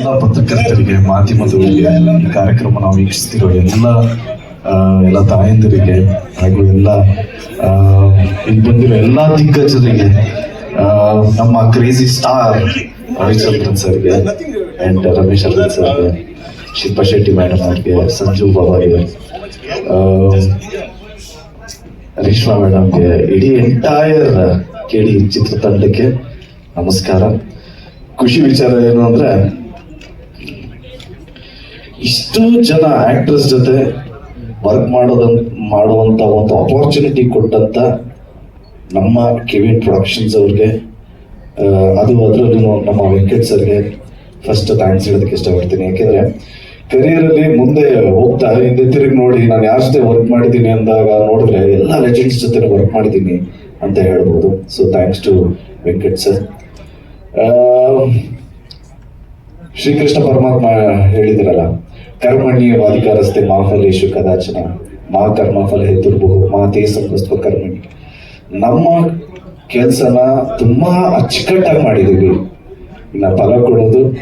ಎಲ್ಲ ಪತ್ರಕರ್ತರಿಗೆ ಮಾಧ್ಯಮದವರಿಗೆ ಈ ಕಾರ್ಯಕ್ರಮ ನಾವು ವೀಕ್ಷಿಸ್ತಿರೋ ಎಲ್ಲ ಎಲ್ಲ ತಾಯಂದಿರಿಗೆ ಹಾಗೂ ಎಲ್ಲ ಇಲ್ಲಿ ಬಂದಿರೋ ಎಲ್ಲ ದಿಗ್ಗಜರಿಗೆ ನಮ್ಮ ಕ್ರೇಜಿ ಸ್ಟಾರ್ ರವಿಚಂದ್ರನ್ ಸರ್ಗೆ ಅಂಡ್ ರಮೇಶ್ ಅರ್ಜುನ್ ಸರ್ಗೆ ಶಿಲ್ಪಾ ಶೆಟ್ಟಿ ಮೇಡಮ್ ಅವ್ರಿಗೆ ಸಂಜು ಬಾಬಾ ಆ, ರೇಷ್ಮಾ ಮೇಡಮ್ಗೆ ಇಡೀ ಎಂಟೈರ್ ಕೇಳಿ ಚಿತ್ರತಂಡಕ್ಕೆ ನಮಸ್ಕಾರ. ಖುಷಿ ವಿಚಾರ ಏನು ಅಂದ್ರೆ ಇಷ್ಟು ಜನ ಆಕ್ಟ್ರೆಸ್ ಜೊತೆ ವರ್ಕ್ ಮಾಡೋದ ಮಾಡುವಂತ ಒಂದು ಅಪರ್ಚುನಿಟಿ ಕೊಟ್ಟಂತ ನಮ್ಮ ಕೆವಿನ್ ಪ್ರೊಡಕ್ಷನ್ಸ್ ಅವ್ರಿಗೆ ಅದು ಅದರಲ್ಲೂ ನಮ್ಮ ವೆಂಕಟ್ ಸರ್ಗೆ ಫಸ್ಟ್ ಥ್ಯಾಂಕ್ಸ್ ಹೇಳೋದಕ್ಕೆ ಇಷ್ಟಪಡ್ತೀನಿ. ಯಾಕೆಂದ್ರೆ ಕರಿಯರ್ ಅಲ್ಲಿ ಮುಂದೆ ಹೋಗ್ತಾ, ಹಿಂದೆ ತಿರುಗಿ ನೋಡಿ ನಾನು ಯಾರ ಜೊತೆ ವರ್ಕ್ ಮಾಡಿದ್ದೀನಿ ಅಂದಾಗ ನೋಡಿದ್ರೆ ಎಲ್ಲ ಲೆಜೆಂಡ್ಸ್ ಜೊತೆ ವರ್ಕ್ ಮಾಡಿದ್ದೀನಿ ಅಂತ ಹೇಳ್ಬೋದು. So thanks to Venkat sir Shrikrishna ಪರಮಾತ್ಮ ಹೇಳಿದಿರಲ್ಲ ಕರ್ಮಣಿ ಮಾ ಮಾಫಲೇಶು ಕದಾಚನ, ಮಾ ಕರ್ಮಫಲ ಮಾ ಮಾತೇ ಸಂಕಸ್ತ್ವ ಕರ್ಮಣಿ. ನಮ್ಮ ಕೆಲಸನ ತುಂಬಾ ಅಚ್ಚುಕಟ್ಟಾಗಿ ಮಾಡಿದೀವಿ. ಇನ್ನ ಫಲ ಕೊಡೋದು,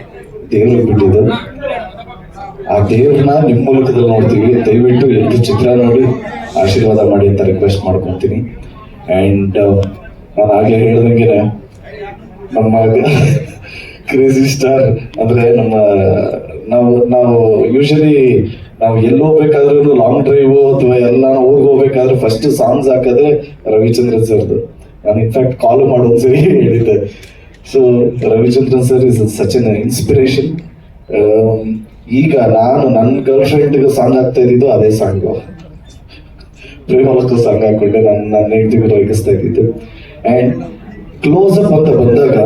ದೇವ್ರಿಗೆ ಬಿಟ್ಟಿದ್ದು. ಆ ದೇವ್ರನ್ನ ನಿಮ್ಮ ಮೂಲಕದಲ್ಲಿ ನೋಡ್ತೀವಿ. ದಯವಿಟ್ಟು ಎಲ್ಲರೂ ಚಿತ್ರ ನೋಡಿ, ಆಶೀರ್ವಾದ ಮಾಡಿ ಅಂತ ರಿಕ್ವೆಸ್ಟ್ ಮಾಡ್ಕೊತೀನಿ. ಅಂಡ್ ನಾನು ಆಗ್ಲೇ ಹೇಳ್ದಂಗೆ ನಮ್ಮ ಕ್ರೇಜಿ ಸ್ಟಾರ್ ಅಂದ್ರೆ ನಮ್ಮ ನಾವು ನಾವು ಯೂಶಲಿ ನಾವು ಎಲ್ಲಿ ಹೋಗ್ಬೇಕಾದ್ರೂ ಲಾಂಗ್ ಡ್ರೈವ್ ಅಥವಾ ಎಲ್ಲ ಊರಿಗೆ ಹೋಗ್ಬೇಕಾದ್ರೆ ಫಸ್ಟ್ ಸಾಂಗ್ಸ್ ಹಾಕಿದ್ರೆ ರವಿಚಂದ್ರನ್ ಸರ್ದು ನಾನು ಇನ್ಫ್ಯಾಕ್ಟ್ ಕಾಲ್ ಮಾಡೋದ್ಸರಿ ಹೇಳಿದ್ದೆ. So Ravichandran sir is such an inspiration ಈಗ ನಾನು ನನ್ನ ಗರ್ಲ್ ಫ್ರೆಂಡ್ಗೆ ಸಾಂಗ್ ಹಾಕ್ತಾ ಇದ್ದಿದ್ದು ಅದೇ ಸಾಂಗು ಪ್ರೇಮಲಕ ಸಾಂಗ್ ಹಾಕೊಂಡೆ ನಾನು ನನ್ನ ಹೆಂಡತಿಗೂ ರೇಗಿಸ್ತಾ ಇದ್ದಿದ್ದು. ಅಂಡ್ ಕ್ಲೋಸ್ ಅಪ್ ಅಂತ ಬಂದಾಗ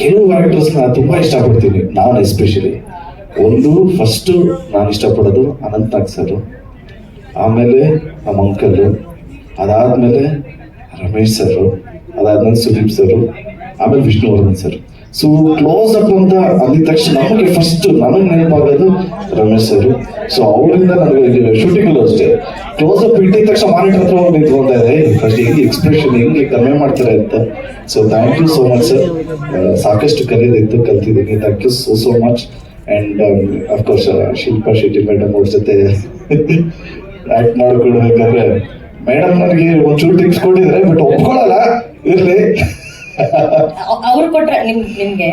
ಕೆಲವು ಆಕ್ಟರ್ಸ್ನ ತುಂಬಾ ಇಷ್ಟಪಡ್ತೀನಿ, ನಾನು ಎಸ್ಪೆಷಲಿ ಒಂದು ಫಸ್ಟ್ ನಾನು ಇಷ್ಟಪಡೋದು ಅನಂತ ಸರ್ ಆಮೇಲೆ ನಮ್ಮ ಅಂಕಲ್ ಅದಾದ್ಮೇಲೆ ರಮೇಶ್ ಸರ್ ಅದಾದ್ಮೇಲೆ ಸುದೀಪ್ ಸರ್ ಆಮೇಲೆ Vishnuvardhan sir so close up ಅಂತ ಅಂದಿದ ತಕ್ಷಣ ನಮಗೆ ಫಸ್ಟ್ ನನಗೆ ನೆನಪಾಗೋದು ರಮೇಶ್ ಸರ್ ಸೊ ಅವರಿಂದ ನನಗೆ ಶೂಟಿಂಗ್ ಅಷ್ಟೇ. ಕ್ಲೋಸ್ ಅಪ್ ಇಟ್ಟಿದ ತಕ್ಷಣ ಮಾನಿಟರ್ ಹತ್ರ ಹೋಗಿ ನಿಂತ್ಕೊಂತ ಇದೆ. ಫಸ್ಟ್ ಹೆಂಗೆ ಎಕ್ಸ್ಪ್ರೆಷನ್ ಹೆಂಗೆ ಕಮ್ಮಿ ಮಾಡ್ತಾರೆ ಅಂತ. So thank you so much sir ಸಾಕಷ್ಟು ಕಲಿಯೋದಿತ್ತು ಕಲ್ತಿದ್ದೀನಿ. Thank you so so much and of course Shilpa Shetty madam ಅವ್ರ ಜೊತೆ ಆಕ್ಟ್ ಮಾಡ್ಕೊಳ್ಬೇಕಾದ್ರೆ ಮೇಡಮ್ ನನಗೆ ಒಂಚೂರು ಟಿಪ್ಸ್ ಕೊಟ್ಟಿದ್ರೆ ಬಟ್ ಒಪ್ಕೊಳ್ಳಲ್ಲ ಇರ್ಲಿ. ಅವ್ರು ಕೊಟ್ರೆ ನಿಮ್ ನಿಮ್ಗೆ?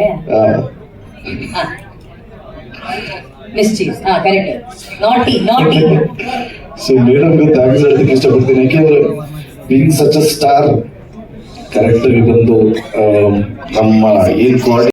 ಮಿಸ್ಚೀಸ್ ಹಾ. ಕರೆಕ್ಟ್ ನಾಟಿ ನಾಟಿ ಸೊ ಮೇಡಮ್ಗೆ ಥ್ಯಾಂಕ್ಸ್ ಹೇಳೋದಕ್ಕೆ ಇಷ್ಟಪಡ್ತೀನಿ. ಯಾಕೆಂದ್ರೆ being such a star correct ಆಗಿ ಬಂದು ನಮ್ಮ ಏನ್ ಕ್ವಾಲಿಟಿ